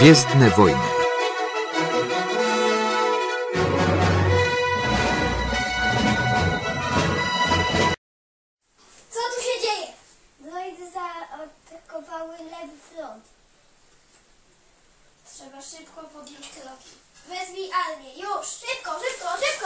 Gwiezdne wojny. Co tu się dzieje? Droidy zaatakowały lewy front. Trzeba szybko podjąć kroki. Wezwij armię. Już! Szybko, szybko, szybko!